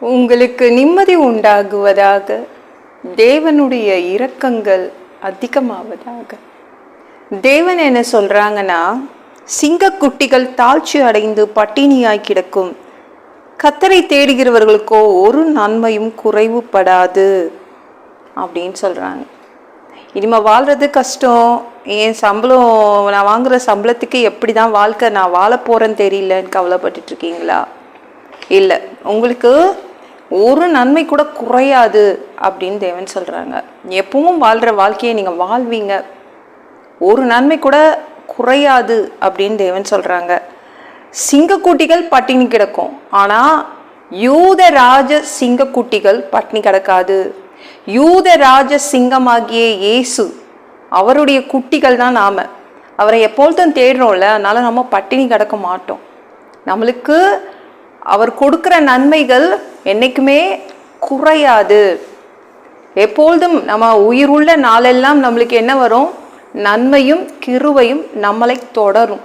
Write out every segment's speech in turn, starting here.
உங்களுக்கு நிம்மதி உண்டாகுவதாக தேவனுடைய இரக்கங்கள் அதிகமாவதாக. தேவன் என்ன சொல்கிறாங்கன்னா சிங்கக்குட்டிகள் தாழ்ச்சி அடைந்து பட்டினியாய் கிடக்கும். கத்தரை தேடுகிறவர்களுக்கோ ஒரு நன்மையும் குறைவுபடாது அப்படின்னு சொல்கிறாங்க இனிமேல் வாழ்கிறது கஷ்டம். என் சம்பளம் நான் வாங்குகிற சம்பளத்துக்கு எப்படி தான் வாழ்க்கை நான் வாழ போகிறேன்னு தெரியலன்னு கவலைப்பட்டுட்டு இருக்கீங்களா? இல்லை. உங்களுக்கு ஒரு நன்மை கூட குறையாது அப்படின்னு தேவன் சொல்கிறாங்க எப்பவும் வாழ்கிற வாழ்க்கையை நீங்கள் வாழ்வீங்க. ஒரு நன்மை கூட குறையாது அப்படின்னு தேவன் சொல்கிறாங்க சிங்கக்குட்டிகள் பட்டினி கிடக்கும். ஆனால் யூத ராஜ சிங்கக்குட்டிகள் பட்டினி கிடக்காது. யூத ராஜ சிங்கமாகிய இயேசு அவருடைய குட்டிகள் தான் நாம். அவரை எப்பொழுதும் தேடுறோம்ல அதனால் நம்ம பட்டினி கிடக்க மாட்டோம். நம்மளுக்கு அவர் கொடுக்குற நன்மைகள் என்றைக்குமே குறையாது. எப்பொழுதும் நம்ம உயிருள்ள நாளெல்லாம் நம்மளுக்கு என்ன வரும்? நன்மையும் கிருவையும் நம்மளை தொடரும்.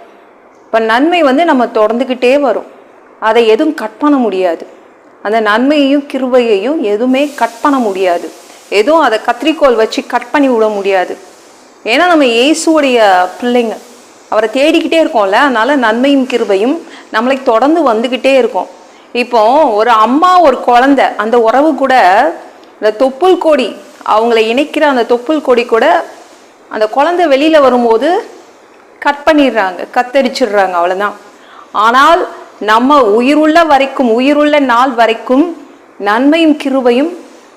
இப்போ நன்மை வந்து நம்ம தொடர்ந்துக்கிட்டே வரும். அதை எதுவும் கட் பண்ண முடியாது. அந்த நன்மையையும் கிருவையையும் எதுவுமே கட் பண்ண முடியாது. எதுவும் அதை கத்திரிக்கோல் வச்சு கட் பண்ணி விட முடியாது. ஏன்னா நம்ம இயேசுடைய பிள்ளைங்க. அவரை தேடிக்கிட்டே இருக்கோம்ல அதனால் நன்மையும் கிருபையும் நம்மளை தொடர்ந்து வந்துக்கிட்டே இருக்கும். இப்போ ஒரு அம்மா ஒரு குழந்த அந்த உறவு கூட இந்த தொப்புள் கொடி அவங்கள இணைக்கிற அந்த தொப்புள் கொடி கூட அந்த குழந்தை வெளியில் வரும்போது கட் பண்ணிடுறாங்க கத்தரிச்சிடுறாங்க அவ்வளோதான் ஆனால் நம்ம உயிருள்ள வரைக்கும் உயிருள்ள நாள் வரைக்கும் நன்மையும் கிருபையும்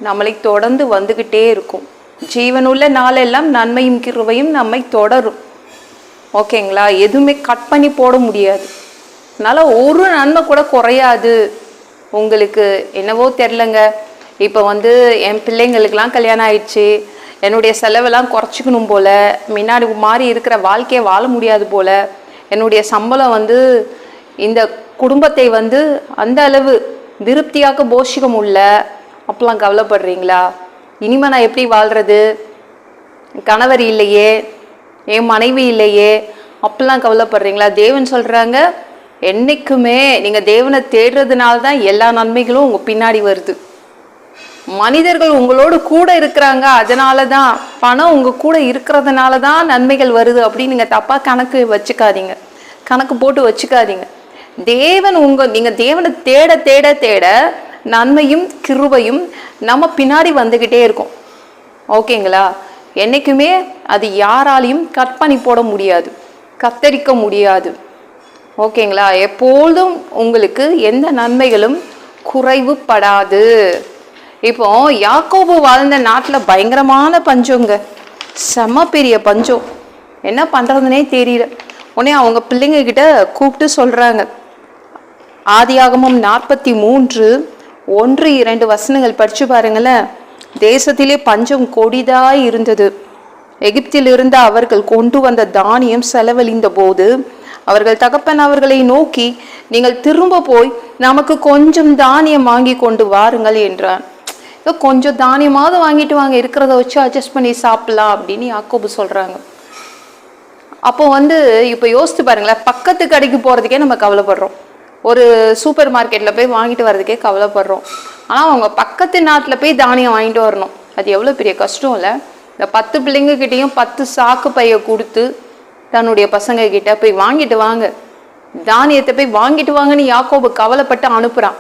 நம்மளை தொடர்ந்து வந்துக்கிட்டே இருக்கும். ஜீவனுள்ள நாளெல்லாம் நன்மையும் கிருபையும் நம்மை தொடரும். ஓகேங்களா? எதுவுமே கட் பண்ணி போட முடியாது. அதனால் ஒரு நன்மை கூட குறையாது. உங்களுக்கு என்னவோ தெரிலங்க இப்போ வந்து என் பிள்ளைங்களுக்கெல்லாம் கல்யாணம் ஆயிடுச்சு. என்னுடைய செலவெல்லாம் குறைச்சிக்கணும் போல. முன்னாடி மாதிரி இருக்கிற வாழ்க்கையை வாழ முடியாது போல. என்னுடைய சம்பளம் வந்து இந்த குடும்பத்தை வந்து அந்த அளவு திருப்தியாக போஷிக்க முடியல. அப்பெல்லாம் கவலைப்படுறீங்களா? இனிமே நான் எப்படி வாழ்கிறது கணவர் இல்லையே. என் மனைவி இல்லையே அப்பெல்லாம் கவலைப்படுறீங்களா? தேவன் சொல்கிறாங்க என்னைக்குமே நீங்கள் தேவனை தேடுறதுனால தான் எல்லா நன்மைகளும் உங்கள் பின்னாடி வருது. மனிதர்கள் உங்களோடு கூட இருக்கிறாங்க அதனால தான் பணம் உங்கள் கூட இருக்கிறதுனால தான் நன்மைகள் வருது. அப்படின்னு நீங்கள் தப்பாக கணக்கு வச்சுக்காதீங்க. கணக்கு போட்டு வச்சுக்காதீங்க. தேவன் உங்கள் நீங்கள் தேவனை தேட தேட தேட நன்மையும் கிருபையும் நம்ம பின்னாடி வந்துக்கிட்டே இருக்கும். ஓகேங்களா? என்னைக்குமே அது யாராலையும் கட் பண்ணி போட முடியாது கத்தரிக்க முடியாது. ஓகேங்களா? எப்பொழுதும் உங்களுக்கு எந்த நன்மைகளும் குறைவுபடாது. இப்போ யாக்கோபு வாழ்ந்த நாட்டில் பயங்கரமான பஞ்சங்க. செம பெரிய பஞ்சம். என்ன பண்ணுறதுனே தெரியல. உடனே அவங்க பிள்ளைங்கக்கிட்ட கூப்பிட்டு சொல்கிறாங்க ஆதியாகமம் நாற்பத்தி மூன்று ஒன்று இரண்டு வசனங்கள் படித்து பாருங்களேன். தேசத்திலே பஞ்சம் கொடிதாக இருந்தது. எகிப்திலிருந்து அவர்கள் கொண்டு வந்த தானியம் செலவழிந்த போது அவர்கள் தகப்பன் அவர்களை நோக்கி நீங்கள் திரும்ப போய் நமக்கு கொஞ்சம் தானியம் வாங்கி கொண்டு வாருங்கள் என்றான். ஏதோ கொஞ்சம் தானியமாவது வாங்கிட்டு வாங்க. இருக்கிறத வச்சு அட்ஜஸ்ட் பண்ணி சாப்பிடலாம் அப்படின்னு யாக்கோபு சொல்கிறாங்க அப்போ வந்து இப்போ யோசித்து பாருங்களேன் பக்கத்து கடைக்கு போகிறதுக்கே நம்ம கவலைப்படுறோம். ஒரு சூப்பர் மார்க்கெட்டில் போய் வாங்கிட்டு வர்றதுக்கே கவலைப்படுறோம். ஆனால் அவங்க பக்கத்து நாட்டில் போய் தானியம் வாங்கிட்டு வரணும். அது எவ்வளோ பெரிய கஷ்டம் இல்லை. இந்த பத்து பிள்ளைங்கக்கிட்டேயும் பத்து சாக்கு பைய கொடுத்து தன்னுடைய பசங்க கிட்ட போய் வாங்கிட்டு வாங்க. தானியத்தை போய் வாங்கிட்டு வாங்கன்னு யாக்கோபு கவலைப்பட்டு அனுப்புகிறான்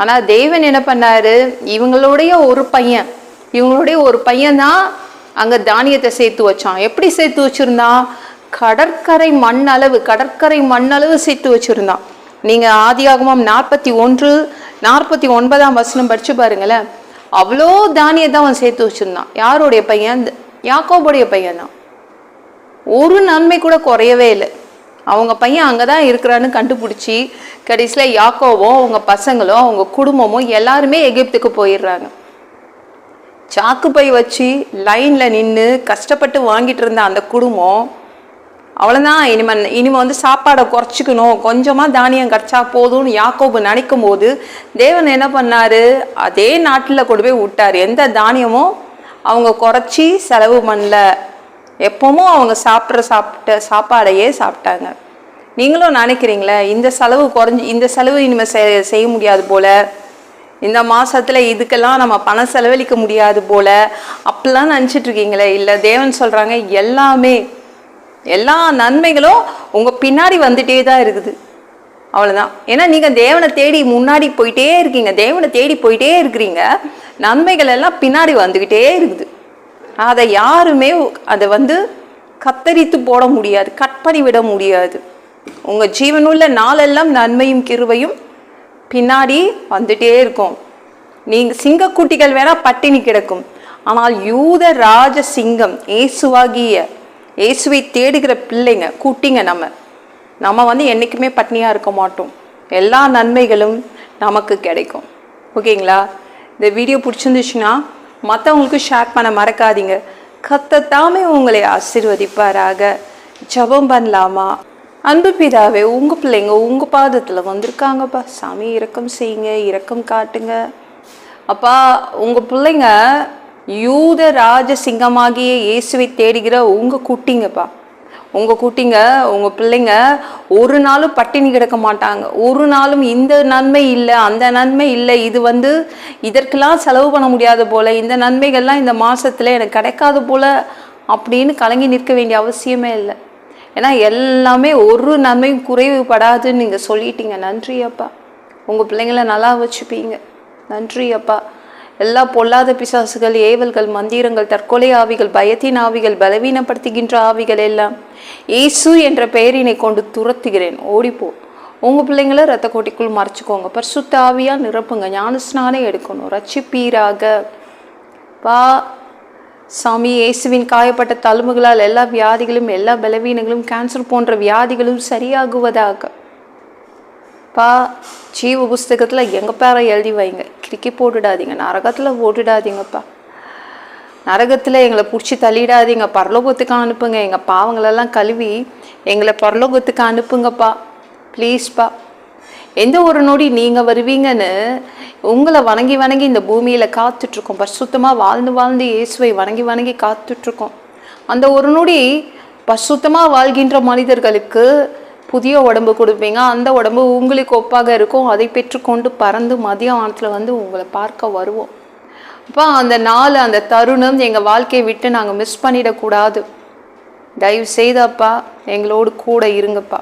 ஆனால் தேவன் என்ன பண்ணாரு? இவங்களுடைய ஒரு பையன் இவங்களுடைய ஒரு பையன் தான் அங்கே தானியத்தை சேர்த்து வச்சான். எப்படி சேர்த்து வச்சிருந்தான்? கடற்கரை மண் அளவு கடற்கரை மண் அளவு சேர்த்து வச்சிருந்தான். நீங்கள் ஆதியாகமம் நாற்பத்தி ஒன்று நாற்பத்தி ஒன்பதாம் வசனம் படிச்சு பாருங்களேன். அவ்வளோ தானியத்தை அவன் சேர்த்து வச்சிருந்தான். யாருடைய பையன்? யாக்கோபுடைய பையன் தான். ஒரு நன்மை கூட குறையவே இல்லை. அவங்க பையன் அங்கே தான் இருக்கிறான்னு கண்டுபிடிச்சி கடைசியில் யாக்கோவோ அவங்க பசங்களும் அவங்க குடும்பமும் எல்லாருமே எகிப்துக்கு போயிடுறாங்க. சாக்கு பை வச்சு லைனில் நின்று கஷ்டப்பட்டு வாங்கிட்டு இருந்த அந்த குடும்பம் அவ்வளோதான் இனிமே இனிமே வந்து சாப்பாடை குறைச்சிக்கணும். கொஞ்சமாக தானியம் கிடச்சா போதும்னு யாக்கோபு நினைக்கும் போது தேவன் என்ன பண்ணாரு? அதே நாட்டில் கொண்டு போய் விட்டார். எந்த தானியமும் அவங்க குறைச்சி செலவு பண்ணல. எப்பவும் அவங்க சாப்பிட்ற சாப்பிட்ட சாப்பாடையே சாப்பிட்டாங்க. நீங்களும் நினைக்கிறீங்களே இந்த செலவு குறைஞ்சி இந்த செலவு இனிமேல் செ- செய்ய முடியாது போல. இந்த மாதத்தில் இதுக்கெல்லாம் நம்ம பணம் செலவழிக்க முடியாது போல. அப்படிலாம் நினச்சிட்ருக்கீங்களே இல்லை தேவன் சொல்கிறாங்க எல்லாமே எல்லா நன்மைகளும் உங்கள் பின்னாடி வந்துட்டே தான் இருக்குது. அவ்வளோதான் ஏன்னா நீங்கள் தேவனை தேடி முன்னாடி போயிட்டே இருக்கீங்க. தேவனை தேடி போயிட்டே இருக்கிறீங்க. நன்மைகள் எல்லாம் பின்னாடி வந்துக்கிட்டே இருக்குது. அதை யாருமே அதை வந்து கத்தரித்து போட முடியாது. கட் பண்ணி விட முடியாது. உங்கள் ஜீவனுள்ள நாளெல்லாம் நன்மையும் கிருவையும் பின்னாடி வந்துட்டே இருக்கும். நீங்கள் சிங்கக்குட்டிகள் வேற பட்டினி கிடக்கும். ஆனால் யூத ராஜ சிங்கம் இயேசுவாகிய இயேசுவை தேடுகிற பிள்ளைங்க கூட்டிங்க நம்ம. நம்ம வந்து என்றைக்குமே பட்னியாக இருக்க மாட்டோம். எல்லா நன்மைகளும் நமக்கு கிடைக்கும். ஓகேங்களா? இந்த வீடியோ பிடிச்சிருந்துச்சுன்னா மற்றவங்களுக்கு ஷேர் பண்ண மறக்காதீங்க. கத்தத்தாமே உங்களை ஆசீர்வதிப்பாராக. ஜெபம் பண்ணலாமா? அன்பு பிதாவே உங்கள் பிள்ளைங்க உங்கள் பாதத்தில் வந்திருக்காங்கப்பா. சாமி இரக்கம் செய்யுங்க இரக்கம் காட்டுங்க. அப்பா உங்கள் பிள்ளைங்க யூத ராஜ சிங்கமாகிய இயேசுவை தேடுகிற உங்கள் குட்டிங்கப்பா. உங்கள் குட்டிங்க உங்கள் பிள்ளைங்க ஒரு நாளும் பட்டினி கிடக்க மாட்டாங்க. ஒரு நாளும் இந்த நன்மை இல்லை அந்த நன்மை இல்லை இது வந்து இதற்கெல்லாம் செலவு பண்ண முடியாது போல் இந்த நன்மைகள்லாம் இந்த மாதத்தில் எனக்கு கிடைக்காது போல் அப்படின்னு கலங்கி நிற்க வேண்டிய அவசியமே இல்லை. ஏன்னா எல்லாமே ஒரு நன்மையும் குறைவுபடாதுன்னு நீங்கள் சொல்லிட்டீங்க. நன்றி அப்பா உங்கள் பிள்ளைங்கள நல்லா வச்சுப்பீங்க. நன்றி அப்பா எல்லா பொல்லாத பிசாசுகள் ஏவல்கள் மந்திரங்கள் தற்கொலை ஆவிகள் பயத்தின் ஆவிகள் பலவீனப்படுத்துகின்ற ஆவிகள் எல்லாம். இயேசு என்ற பெயரினை கொண்டு துரத்துகிறேன். ஓடிப்போ. உங்கள் பிள்ளைங்கள ரத்த கோட்டிக்குள் மறைச்சிக்கோங்க. பரிசுத்த ஆவியாக நிரப்புங்க. ஞானஸ்நானே எடுக்கணும். ரட்சிப்பீராக பா சாமி இயேசுவின் காயப்பட்ட தழும்புகளால் எல்லா வியாதிகளும் எல்லா பலவீனங்களும் கேன்சர் போன்ற வியாதிகளும் சரியாகுவதாக. பா ஜீவ புஸ்தகத்தில் எங்கள் பேரை எழுதி வைங்க. கிறுக்கி போட்டுடாதீங்க. நரகத்தில் போட்டுடாதீங்கப்பா. நரகத்தில் எங்களை பிடிச்சி தள்ளிடாதீங்க. பரலோகத்துக்கு அனுப்புங்க. எங்கள் பாவங்களெல்லாம் கழுவி எங்களை பரலோகத்துக்கு அனுப்புங்கப்பா. ப்ளீஸ்ப்பா எந்த ஒரு நொடி நீங்கள் வருவீங்கன்னு உங்களை வணங்கி வணங்கி இந்த பூமியில் காத்துட்ருக்கோம். பரிசுத்தமாக வாழ்ந்து வாழ்ந்து இயேசுவை வணங்கி வணங்கி காத்துட்ருக்கோம். அந்த ஒரு நொடி பரிசுத்தமாக வாழ்கின்ற மனிதர்களுக்கு புதிய உடம்பு கொடுப்பீங்க. அந்த உடம்பு உங்களுக்கு ஒப்பாக இருக்கும். அதை பெற்றுக்கொண்டு பறந்து மதிய வானத்தில் வந்து உங்களை பார்க்க வருவோம். அப்போ அந்த நாள் அந்த தருணம் எங்கள் வாழ்க்கையை விட்டு நாங்கள் மிஸ் பண்ணிடக்கூடாது. தயவு செய்தப்பா எங்களோடு கூட இருங்கப்பா.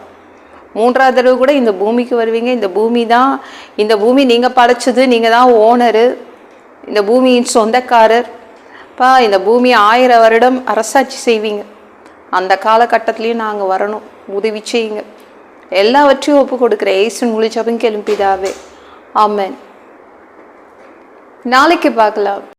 மூன்றாவது தடவை கூட இந்த பூமிக்கு வருவீங்க. இந்த பூமி தான் இந்த பூமி நீங்கள் படைச்சது நீங்கள் தான் ஓனரு. இந்த பூமியின் சொந்தக்காரர். பா இந்த பூமி ஆயிரம் வருடம் அரசாட்சி செய்வீங்க. அந்த காலகட்டத்திலையும் நாங்கள் வரணும். உதவி செய்யுங்க. எல்லாவற்றையும் ஒப்பு கொடுக்குற ஏசன் முழு ஜபம் கெலும்பிதாவே நாளைக்கு பார்க்கலாம்.